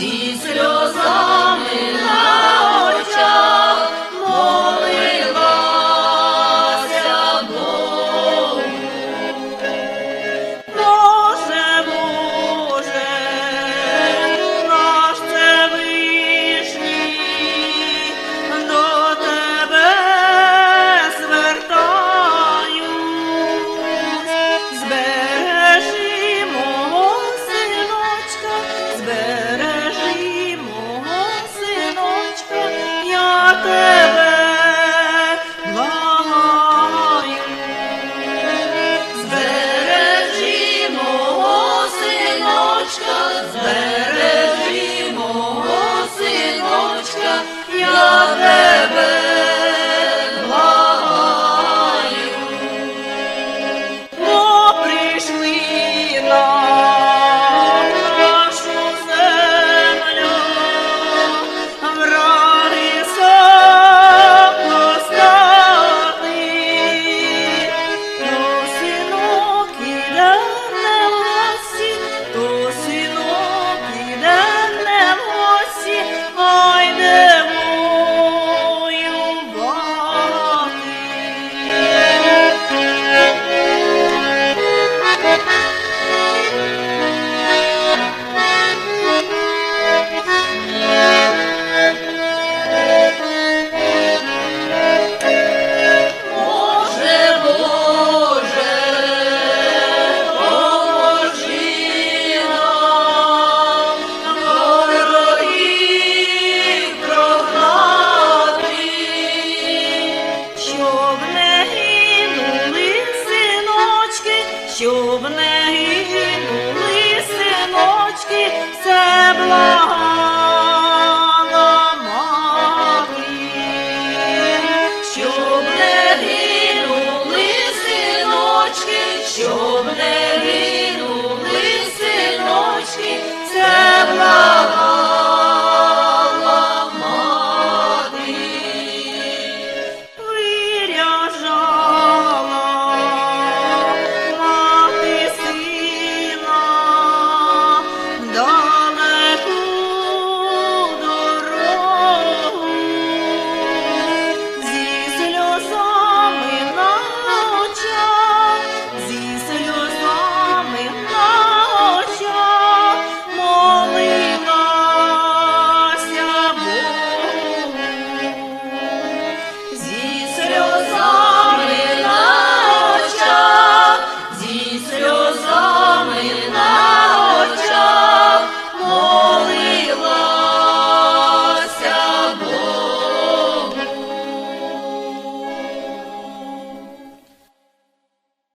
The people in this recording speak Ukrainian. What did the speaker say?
зі сльоз. Щоб не гинули синочки, все благала щоб не гинули синочки, щоб не